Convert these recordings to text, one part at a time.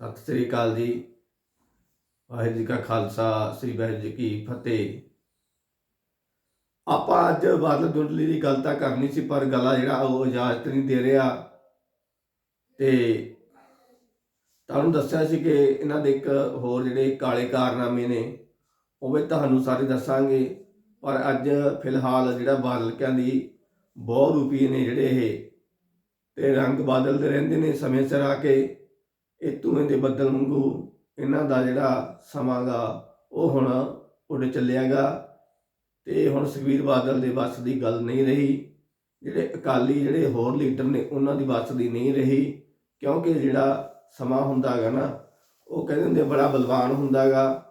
ਸਤਿ ਸ੍ਰੀ ਅਕਾਲ ਜੀ। ਵਾਹਿਗੁਰੂ ਜੀ ਕਾ ਖਾਲਸਾ, ਸ੍ਰੀ ਵਾਹਿਗੁਰੂ ਜੀ ਕੀ ਫਤਿਹ। ਆਪਾਂ ਅੱਜ ਬਾਦਲ ਦੁੰਡਲੀ ਦੀ ਗੱਲ ਤਾਂ ਕਰਨੀ ਸੀ, ਪਰ ਗਲਾ ਜਿਹੜਾ ਉਹ ਇਜਾਜ਼ਤ ਨਹੀਂ ਦੇ ਰਿਹਾ। ਤੇ ਤੁਹਾਨੂੰ ਦੱਸਿਆ ਸੀ ਕਿ ਇਹਨਾਂ ਦੇ ਇੱਕ ਹੋਰ ਜਿਹੜੇ ਕਾਲੇ ਕਾਰਨਾਮੇ ਨੇ, ਉਹ ਵੀ ਤੁਹਾਨੂੰ ਸਾਰੇ ਦੱਸਾਂਗੇ। ਪਰ ਅੱਜ ਫਿਲਹਾਲ ਜਿਹੜਾ ਬਾਦਲ ਦੀ ਬਹੁ ਰੂਪੀ ਨੇ ਜਿਹੜੇ ਇਹ, ਤੇ ਰੰਗ ਬਦਲਦੇ ਰਹਿੰਦੇ ਨੇ ਸਮੇਂ ਸਿਰ ਆ ਕੇ। ਇਹ ਧੂਏ ਦੇ ਬੱਦਲ ਵਾਂਗੂ ਇਹਨਾਂ ਦਾ ਜਿਹੜਾ ਸਮਾਂ ਗਾ, ਉਹ ਹੁਣ ਉੱਡ ਚੱਲਿਆਗਾ ਤੇ ਹੁਣ ਸੁਖਬੀਰ ਬਾਦਲ ਦੇ ਵੱਸ ਦੀ ਗੱਲ ਨਹੀਂ ਰਹੀ। ਜਿਹੜੇ ਅਕਾਲੀ ਜਿਹੜੇ ਹੋਰ ਲੀਡਰ ਨੇ, ਉਹਨਾਂ ਦੀ ਵੱਸ ਦੀ ਨਹੀਂ ਰਹੀ ਕਿਉਂਕਿ ਜਿਹੜਾ ਸਮਾਂ ਹੁੰਦਾ ਹੈਗਾ ਨਾ, ਉਹ ਕਹਿੰਦੇ ਹੁੰਦੇ ਬੜਾ ਬਲਵਾਨ ਹੁੰਦਾ ਹੁੰਦਾਗਾ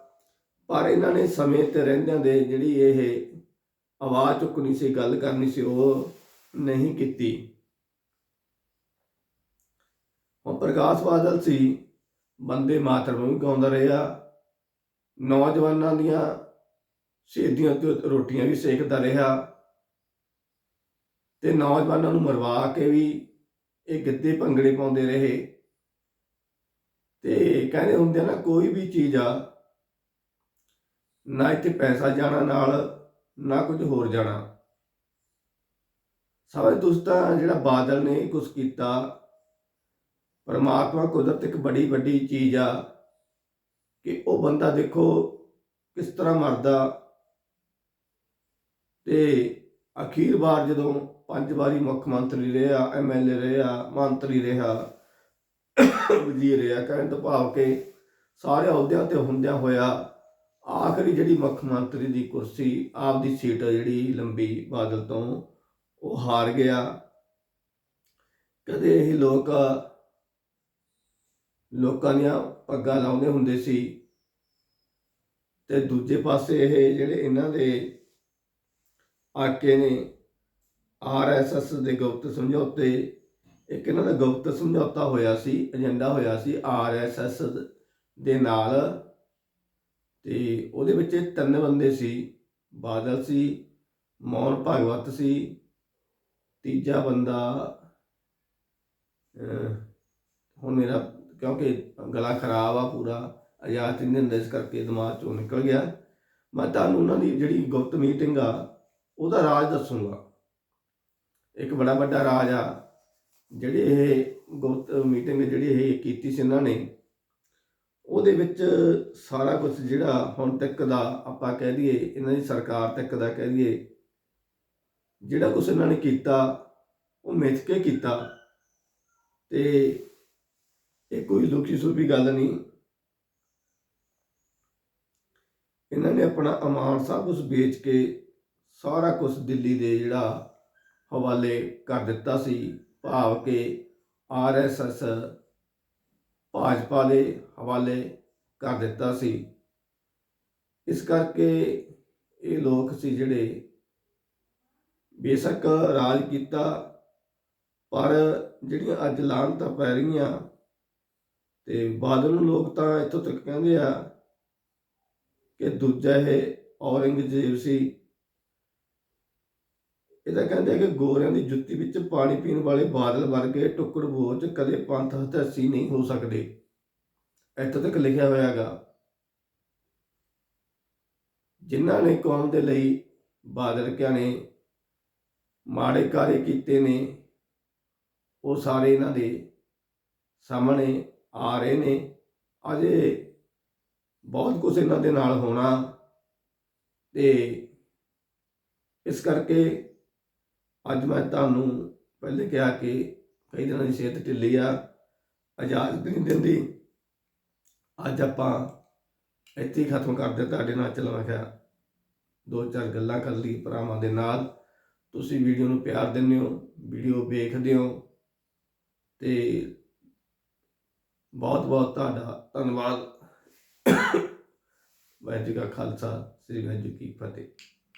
ਪਰ ਇਹਨਾਂ ਨੇ ਸਮੇਂ ਤੇ ਰਹਿੰਦਿਆਂ ਦੇ ਜਿਹੜੀ ਇਹ ਆਵਾਜ਼ ਚੁੱਕਣੀ ਸੀ, ਗੱਲ ਕਰਨੀ ਸੀ, ਉਹ ਨਹੀਂ ਕੀਤੀ। ਹੁਣ ਪ੍ਰਕਾਸ਼ ਬਾਦਲ ਸੀ, ਬੰਦੇ ਮਾਤਰਮ ਵੀ ਗਾਉਂਦਾ ਰਿਹਾ। ਨੌਜਵਾਨਾਂ ਦੀਆਂ ਸ਼ਹੀਦੀਆਂ ਤੇ ਰੋਟੀਆਂ ਵੀ ਸੇਕਦਾ ਰਿਹਾ। ਤੇ ਨੌਜਵਾਨਾਂ ਨੂੰ ਮਰਵਾ ਕੇ ਵੀ ਇਹ ਗਿੱਧੇ ਭੰਗੜੇ ਪਾਉਂਦੇ ਰਹੇ। ਤੇ ਕਹਿੰਦੇ ਹੁੰਦੇ ਆ ਨਾ, ਕੋਈ ਵੀ ਚੀਜ਼ ਆ, ਨਾ ਇੱਥੇ ਪੈਸਾ ਜਾਣਾ ਨਾਲ, ਨਾ ਕੁਝ ਹੋਰ ਜਾਣਾ। ਸਭ ਦੋਸਤਾਂ ਜਿਹੜਾ ਬਾਦਲ ਨੇ ਕੁਝ ਕੀਤਾ ਪਰਮਾਤਮਾ ਕੁਦਰਤ ਇੱਕ ਬੜੀ ਵੱਡੀ ਚੀਜ਼ ਆ ਕਿ ਉਹ ਬੰਦਾ ਦੇਖੋ ਕਿਸ ਤਰ੍ਹਾਂ ਮਰਦਾ। ਤੇ ਅਖੀਰ ਵਾਰ ਜਦੋਂ ਪੰਜ ਵਾਰੀ ਮੁੱਖ ਮੰਤਰੀ ਰਿਹਾ ਐਮਐਲਏ ਰਿਹਾ, ਮੰਤਰੀ ਰਿਹਾ, ਵਜ਼ੀਰ ਰਿਹਾ, ਕਹਿਣ ਤੋਂ ਭਾਵ ਕਿ ਸਾਰੇ ਅਹੁਦਿਆਂ ਤੇ ਹੁੰਦਿਆਂ ਹੋਇਆ ਆਖਰੀ ਜਿਹੜੀ ਮੁੱਖ ਮੰਤਰੀ ਦੀ ਕੁਰਸੀ ਆਪ ਦੀ ਸੀਟ ਜਿਹੜੀ ਲੰਬੀ ਬਾਦਲ ਤੋਂ, ਉਹ ਹਾਰ ਗਿਆ। ਕਦੇ ਇਹ ਲੋਕ ਲੋਕਾਂ ਦੀਆਂ ਪੱਗਾਂ ਲਾਉਂਦੇ ਹੁੰਦੇ ਸੀ। ਤੇ ਦੂਜੇ ਪਾਸੇ ਇਹ ਜਿਹੜੇ ਇਹਨਾਂ ਦੇ ਆਕੇ ਨੇ ਆਰਐਸਐਸ ਦੇ ਗੁਪਤ ਸਮਝੌਤੇ, ਇੱਕ ਇਹਨਾਂ ਦਾ ਗੁਪਤ ਸਮਝੌਤਾ ਹੋਇਆ ਸੀ, ਏਜੰਡਾ ਹੋਇਆ ਸੀ ਆਰਐਸਐਸ ਦੇ ਨਾਲ। ਤੇ ਉਹਦੇ ਵਿੱਚ ਤਿੰਨ ਬੰਦੇ ਸੀ, ਬਾਦਲ ਸੀ, ਮੋਹਨ ਭਾਗਵਤ ਸੀ, ਤੀਜਾ ਬੰਦਾ ਹੁਣ ਮੇਰਾ ਕਿਉਂਕਿ ਗਲਾ ਖਰਾਬ ਆ ਪੂਰਾ, ਆਜ਼ਾਦ ਨਹੀਂ ਦਿੰਦੇ ਇਸ ਕਰਕੇ ਦਿਮਾਗ ਚੋਂ ਨਿਕਲ ਗਿਆ। ਮੈਂ ਤੁਹਾਨੂੰ ਉਹਨਾਂ ਦੀ ਜਿਹੜੀ ਗੁਪਤ ਮੀਟਿੰਗ ਆ, ਉਹਦਾ ਰਾਜ ਦੱਸੂਗਾ। ਇੱਕ ਬੜਾ ਵੱਡਾ ਰਾਜ ਆ, ਜਿਹੜੇ ਇਹ ਗੁਪਤ ਮੀਟਿੰਗ ਜਿਹੜੀ ਇਹ ਕੀਤੀ ਸੀ ਇਹਨਾਂ ਨੇ, ਉਹਦੇ ਵਿੱਚ ਸਾਰਾ ਕੁਝ ਜਿਹੜਾ ਹੁਣ ਤੱਕ ਦਾ ਆਪਾਂ ਕਹਿ ਦਈਏ, ਇਹਨਾਂ ਦੀ ਸਰਕਾਰ ਤੱਕ ਦਾ ਕਹਿ ਦਈਏ, ਜਿਹੜਾ ਕੁਝ ਇਹਨਾਂ ਨੇ ਕੀਤਾ, ਉਹ ਮਿੱਥ ਕੇ ਕੀਤਾ। ਤੇ ਇਹ ਕੋਈ ਲੁਕੀ ਸੁਪੀ ਗੱਲ ਨਹੀਂ। ਇਹਨਾਂ ਨੇ ਆਪਣਾ ਅਮਾਨ ਸਭ ਕੁਝ ਵੇਚ ਕੇ ਸਾਰਾ ਕੁਝ ਦਿੱਲੀ ਦੇ ਜਿਹੜਾ ਹਵਾਲੇ ਕਰ ਦਿੱਤਾ ਸੀ। ਭਾਵ ਕਿ ਆਰਐਸਐਸ ਭਾਜਪਾ ਦੇ ਹਵਾਲੇ ਕਰ ਦਿੱਤਾ ਸੀ। ਇਸ ਕਰਕੇ ਇਹ ਲੋਕ ਸੀ ਜਿਹੜੇ ਬੇਸ਼ੱਕ ਰਾਜ ਕੀਤਾ, ਪਰ ਜਿਹੜੀਆਂ ਅੱਜ ਲਾਹਨਤਾਂ ਪੈ ਰਹੀਆਂ ਤੇ ਬਾਦਲ ਨੂੰ ਲੋਕ ਤਾਂ ਇੱਥੋਂ ਤੱਕ ਕਹਿੰਦੇ ਆ ਕਿ ਦੂਜਾ ਇਹ ਔਰੰਗਜ਼ੇਬ ਸੀ। ਇਹਦਾ ਕਹਿੰਦੇ ਆ ਕਿ ਗੋਰਿਆਂ ਦੀ ਜੁੱਤੀ ਵਿੱਚ ਪਾਣੀ ਪੀਣ ਵਾਲੇ ਬਾਦਲ ਵਰਗੇ ਟੁਕੜ ਬੋਝ ਕਦੇ ਪੰਥ ਹਤੈਸੀ ਨਹੀਂ ਹੋ ਸਕਦੇ। ਇੱਥੋਂ ਤੱਕ ਲਿਖਿਆ ਹੋਇਆ ਹੈਗਾ ਜਿਨ੍ਹਾਂ ਨੇ ਕੌਮ ਦੇ ਲਈ ਬਾਦਲ ਕਿਆ ਨੇ, ਮਾੜੇ ਕਾਰੇ ਕੀਤੇ ਨੇ, ਉਹ ਸਾਰੇ ਇਹਨਾਂ ਦੇ ਸਾਹਮਣੇ ਆ ਰਹੇ ਨੇ। ਅਜੇ ਬਹੁਤ ਕੁਝ ਇਹਨਾਂ ਦੇ ਨਾਲ ਹੋਣਾ ਤੇ ਇਸ ਕਰਕੇ ਅੱਜ ਮੈਂ ਤੁਹਾਨੂੰ ਪਹਿਲੇ ਕਿਹਾ ਕਿ ਕਈ ਦਿਨਾਂ ਦੀ ਸਿਹਤ ਢਿੱਲੀ ਆ ਇਜਾਜ਼ਤ ਨਹੀਂ ਦਿੰਦੀ ਅੱਜ ਆਪਾਂ ਇੱਥੇ ਹੀ ਖਤਮ ਕਰਦੇ ਤੁਹਾਡੇ ਨਾਲ ਚੱਲ ਮੈਂ ਦੋ ਚਾਰ ਗੱਲਾਂ ਕਰ ਲਈ ਭਰਾਵਾਂ ਦੇ ਨਾਲ। ਤੁਸੀਂ ਵੀਡੀਓ ਨੂੰ ਪਿਆਰ ਦਿੰਦੇ ਹੋ, ਵੀਡੀਓ ਵੇਖਦੇ ਹੋ ਤੇ ਬਹੁਤ ਬਹੁਤ ਤੁਹਾਡਾ ਧੰਨਵਾਦ। ਵਾਹਿਗੁਰੂ ਜੀ ਕਾ ਖਾਲਸਾ ਸ੍ਰੀ ਵਾਹਿਗੁਰੂ ਜੀ ਕੀ ਫਤਿਹ।